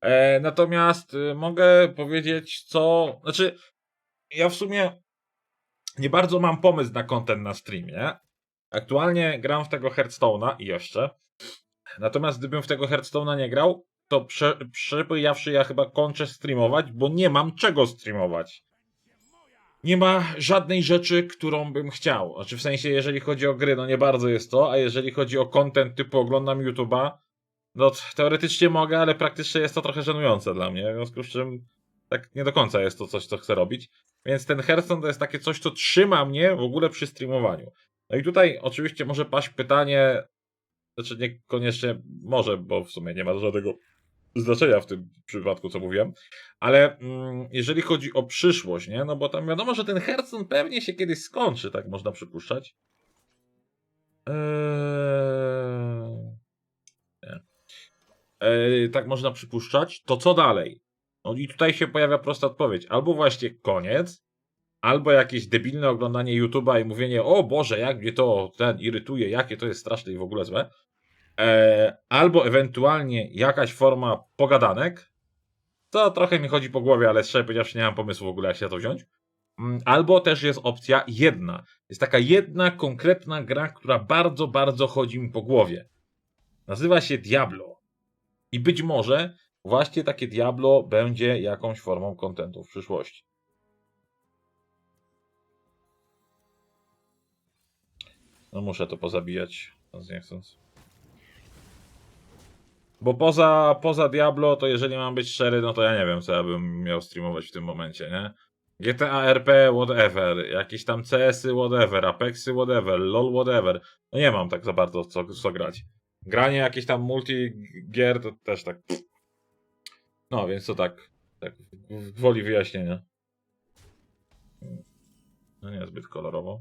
E, natomiast y, mogę powiedzieć, co. Znaczy, ja w sumie nie bardzo mam pomysł na content na streamie. Aktualnie gram w tego Hearthstone'a i jeszcze. Natomiast gdybym w tego Hearthstone'a nie grał, to prze, ja chyba kończę streamować, bo nie mam czego streamować. Nie ma żadnej rzeczy, którą bym chciał. Znaczy w sensie, jeżeli chodzi o gry, no nie bardzo jest to, a jeżeli chodzi o content typu oglądam YouTube'a, no teoretycznie mogę, ale praktycznie jest to trochę żenujące dla mnie, w związku z czym tak nie do końca jest to coś, co chcę robić. Więc ten Hearthstone to jest takie coś, co trzyma mnie w ogóle przy streamowaniu. No i tutaj oczywiście może paść pytanie, znaczy niekoniecznie może, bo w sumie nie ma żadnego znaczenia w tym przypadku, co mówiłem, ale mm, jeżeli chodzi o przyszłość, nie, no bo tam wiadomo, że ten Hearthstone pewnie się kiedyś skończy, tak można przypuszczać. Eee... Eee, tak można przypuszczać. To co dalej? No i tutaj się pojawia prosta odpowiedź. Albo właśnie koniec, albo jakieś debilne oglądanie YouTube'a i mówienie, o Boże, jak mnie to ten irytuje, jakie to jest straszne i w ogóle złe. E, albo ewentualnie jakaś forma pogadanek, to trochę mi chodzi po głowie, ale szczerze powiedziawszy nie mam pomysłu w ogóle, jak się to wziąć. Mm, Albo też jest opcja jedna. Jest taka jedna konkretna gra, która bardzo, bardzo chodzi mi po głowie. Nazywa się Diablo. I być może właśnie takie Diablo będzie jakąś formą kontentu w przyszłości. No muszę to pozabijać, nie chcąc. Bo poza, poza Diablo, to jeżeli mam być szczery, no to ja nie wiem, co ja bym miał streamować w tym momencie, nie? GTA RP, whatever, jakieś tam CS-y, whatever, Apexy, whatever, LOL, whatever. No nie mam tak za bardzo co, co grać. Granie jakieś tam multi-gier to też tak... No, więc to tak, tak woli wyjaśnienia. No niezbyt kolorowo.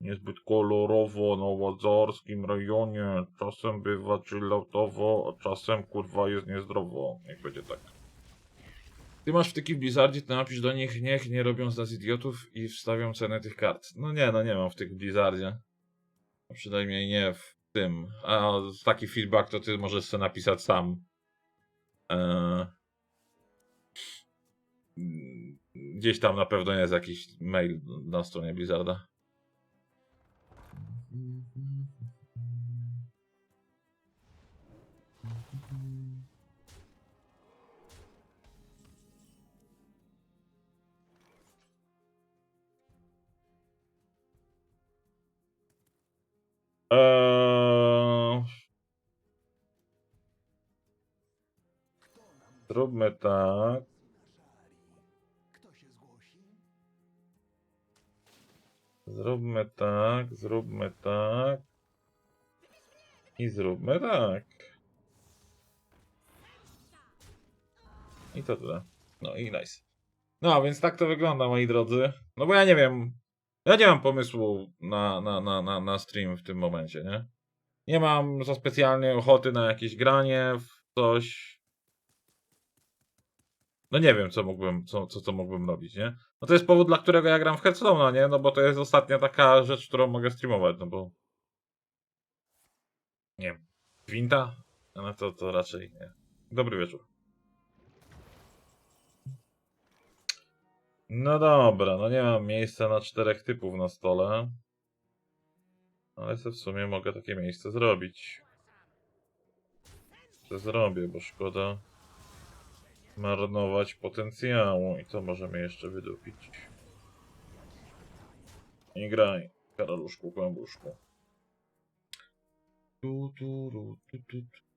Niezbyt kolorowo na ładzarskim rejonie. Czasem bywa chilloutowo, a czasem kurwa jest niezdrowo. Niech będzie tak. Ty masz wtyki w Blizzardzie, to napisz do nich, niech nie robią z nas idiotów i wstawią cenę tych kart. No nie, no nie mam w Blizzardzie. A Przynajmniej nie w tym. A taki feedback to ty możesz sobie napisać sam. Eee... Gdzieś tam na pewno jest jakiś mail na stronie Blizzarda. Eee... Zróbmy tak. Zróbmy tak, zróbmy tak. I zróbmy tak. I to tyle. No i nice. No, więc tak to wygląda, moi drodzy. No bo ja nie wiem. Ja nie mam pomysłu na, na, na, na, na stream w tym momencie, nie? Nie mam za specjalnie ochoty na jakieś granie w coś. No nie wiem, co mógłbym, co, co, co mógłbym robić, nie? No to jest powód, dla którego ja gram w Hearthstone'a, nie? No bo to jest ostatnia taka rzecz, którą mogę streamować, no bo... Nie wiem. No to, to raczej nie. Dobry wieczór. No dobra, no nie mam miejsca na czterech typów na stole. Ale w sumie mogę takie miejsce zrobić. To zrobię, bo szkoda marnować potencjału i to możemy jeszcze wydupić. Nie graj, karaluszku, kłębuszku. Tu, tu, tu, tu, tu.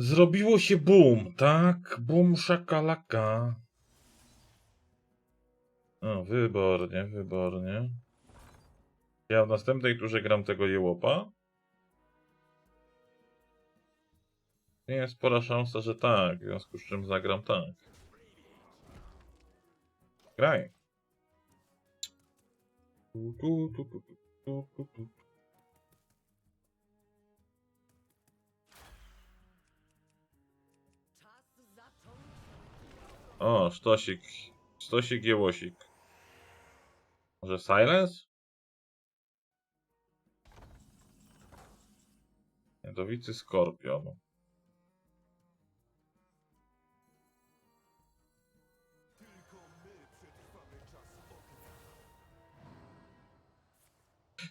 Zrobiło się boom, tak? Boom szakalaka. O, wybornie, wybornie. Ja w następnej turze gram tego jełopa. Jest spora szansa, że tak, w związku z czym zagram tak. Graj. Tu, tu, tu, tu, tu, tu, tu, O, sztosik. Sztosik jełosik. Może silence? Jadowity skorpion.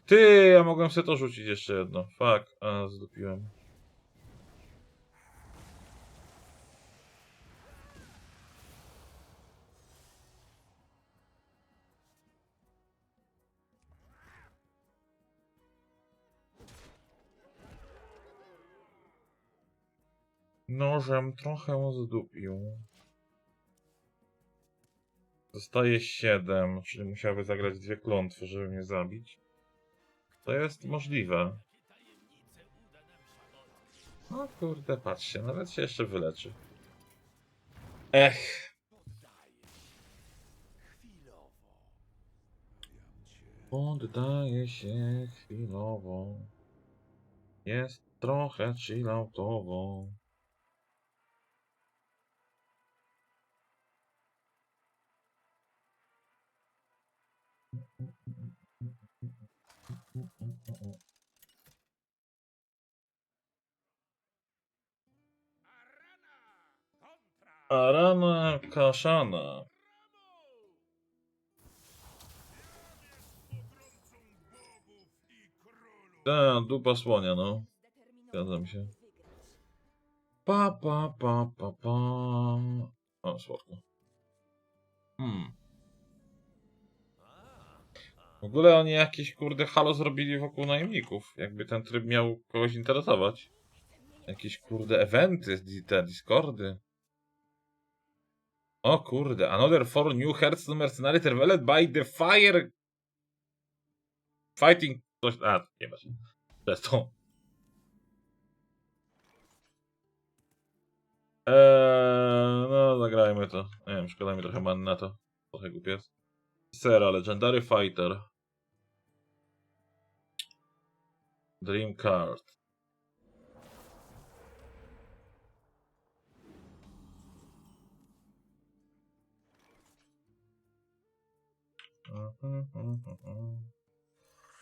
Ty, ja mogłem sobie to rzucić jeszcze jedno. Fuck, a zdupiłem. Nożem trochę zdupił. Zostaje 7, czyli musiałby zagrać dwie klątwy, żeby mnie zabić. To jest możliwe. No kurde, patrzcie, nawet się jeszcze wyleczy. Ech. Poddaje się chwilowo. Jest trochę chilloutowo. Arana Kaszana. Ta, dupa słonia, no. Zgadzam się. Pa, pa, pa, pa, pa. O, słodko. Hmm. W ogóle oni jakieś kurde halo zrobili wokół najemników. Jakby ten tryb miał kogoś interesować. Jakieś kurde eventy, te Discordy. O kurde, another four new Hearthstone mercenary revealed by the fire fighting coś, a nie ma się. Zresztą. Eee, no zagrajmy to. Nie wiem, szkoda mi trochę man na to. Trochę głupiec. Sera, Legendary Fighter. Dream Card.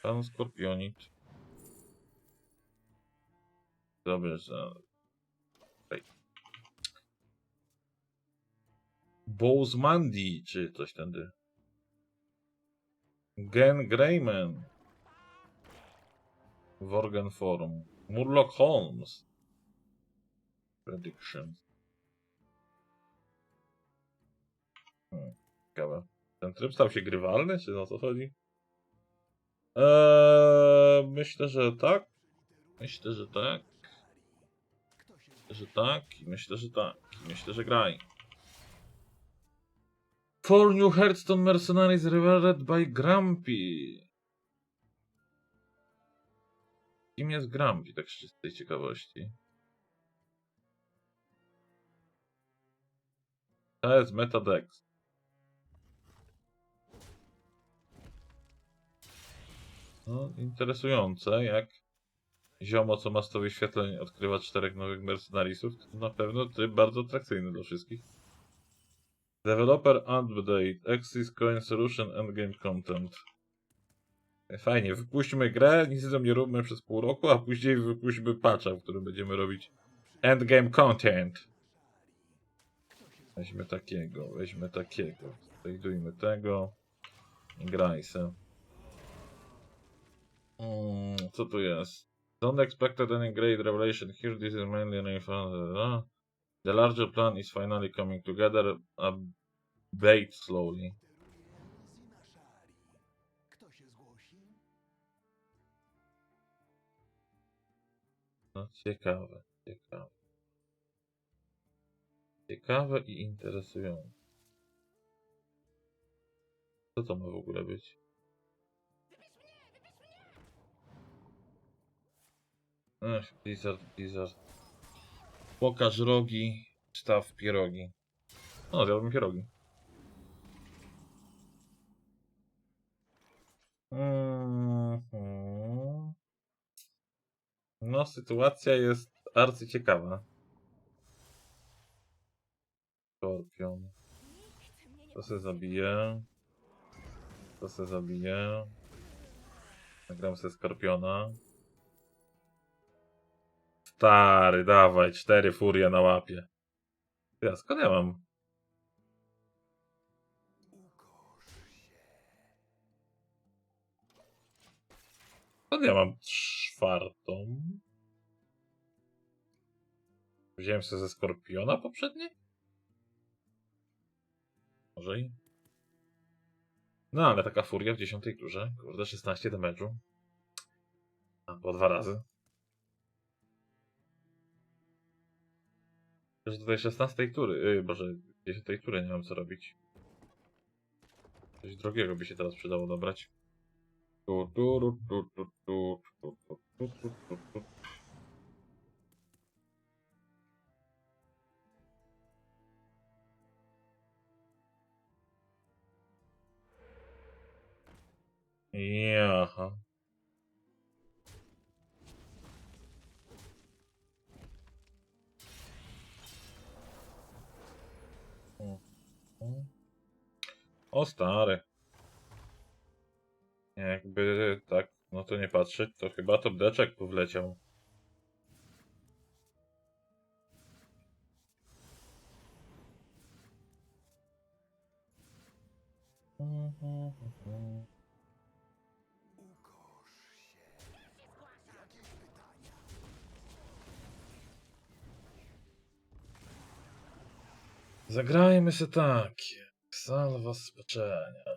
Pan Skorpionit. Dobrze. Ej. Bowsmandi, czy coś tędy. Gen Greyman. Worgen Forum. Murloc Holmes. Predictions. Hmm, ciekawe. Ten tryb stał się grywalny, czy o co chodzi? Eee, myślę, że tak. Myślę, że tak. Myślę, że tak. Myślę, że tak. Myślę, że graj. Four New Hearthstone Mercenaries Revealed by Grumpy. Kim jest Grumpy, tak z czystej ciekawości? To jest Metadex. No, interesujące, jak ziomo, co ma 100 wyświetleń, odkrywa czterech nowych mercenarisów, to na pewno tryb bardzo atrakcyjny dla wszystkich. Developer Update, Axis Coin Solution Endgame Content. Fajnie, wypuśćmy grę, nic tam nie róbmy przez pół roku, a później wypuśćmy patcha, w którym będziemy robić Endgame Content. Weźmy takiego, weźmy takiego. Znajdujmy tego. Graj se. Mm, co tu jest? Don't expect any great revelation here. This is mainly an. The larger plan is finally coming together. A bait slowly. No, ciekawe, ciekawe. Ciekawe i interesujące. Co to ma w ogóle być? Ech, Blizzard, Blizzard. Pokaż rogi, staw pierogi. No, zjadłbym pierogi. Mhm. No, sytuacja jest arcyciekawa. Skorpion. To se zabije. To se zabije. Nagram se skorpiona. Stary, dawaj, cztery furie na łapie. Ja skąd ja mam? Skąd ja mam czwartą? Wziąłem sobie ze skorpiona poprzednie? Może i. No, ale taka furia w dziesiątej turze. Kurde, 16 damage'u. A, po dwa razy. Że tutaj 16 tury, yy, boże, 10 tury nie mam co robić. Coś drogiego by się teraz przydało dobrać. Yeah. O stare. Jakby tak, no to nie patrzeć, to chyba to bdeczek tu wleciał. Zagrajmy się tak. Salwa spaczenia.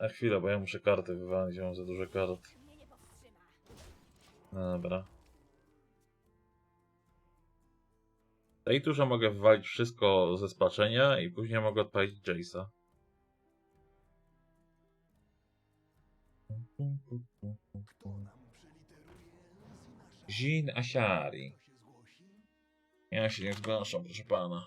Na chwilę, bo ja muszę karty wywalić, ja mam za dużo kart. No dobra. Tej turze mogę wywalić wszystko ze spaczenia i później mogę odpalić Jace'a. Zin Asiari. Ja się nie zgłaszam, proszę pana.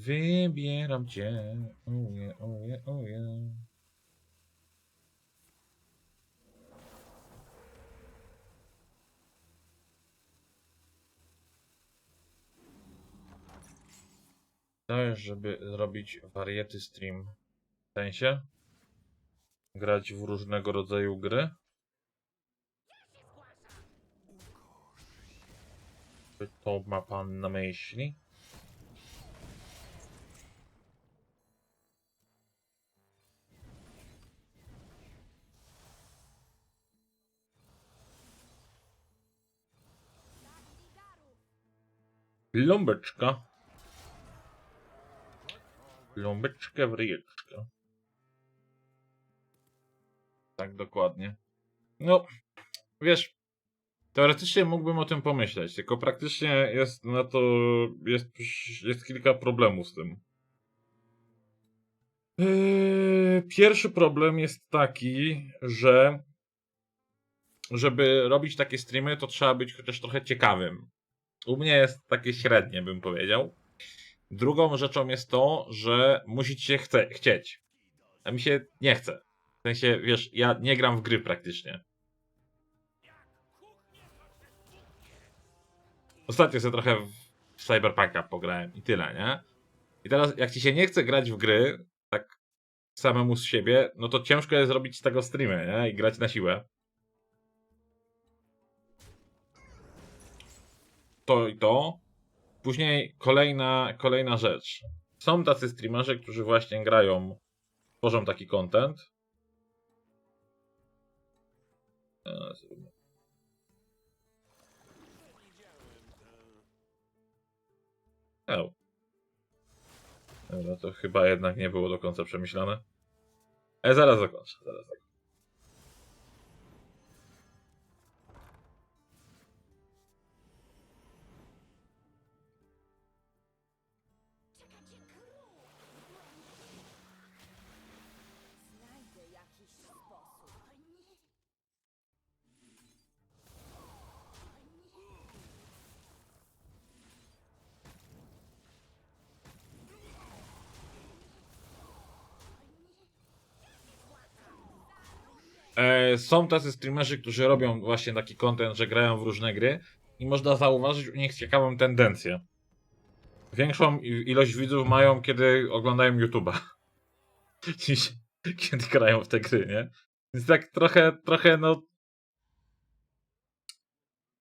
Wybieram cię. Oje, oje, oje. Dajesz, żeby zrobić wariety stream. W sensie? Grać w różnego rodzaju gry? Czy to ma pan na myśli? Lumbeczka. Lumbeczkę w ryjeczkę. Tak dokładnie. No, wiesz, teoretycznie mógłbym o tym pomyśleć, tylko praktycznie jest na to, jest, jest kilka problemów z tym. Yy, Pierwszy problem jest taki, że żeby robić takie streamy, to trzeba być chociaż trochę ciekawym. U mnie jest takie średnie, bym powiedział. Drugą rzeczą jest to, że musi ci się chce, chcieć. A mi się nie chce. W sensie, wiesz, ja nie gram w gry praktycznie. Ostatnio sobie trochę w Cyberpunka pograłem i tyle, nie? I teraz, jak ci się nie chce grać w gry, tak samemu z siebie, no to ciężko jest zrobić z tego streamy, nie? I grać na siłę. To i to. Później kolejna, kolejna rzecz. Są tacy streamerzy, którzy właśnie grają, tworzą taki content. E. Eł. Dobra, to chyba jednak nie było do końca przemyślane. E, zaraz zakończę, zaraz zakończę. Są tacy streamerzy, którzy robią właśnie taki content, że grają w różne gry i można zauważyć u nich ciekawą tendencję. Większą ilość widzów mają, kiedy oglądają YouTube'a. kiedy grają w te gry, nie? Więc tak trochę, trochę, no,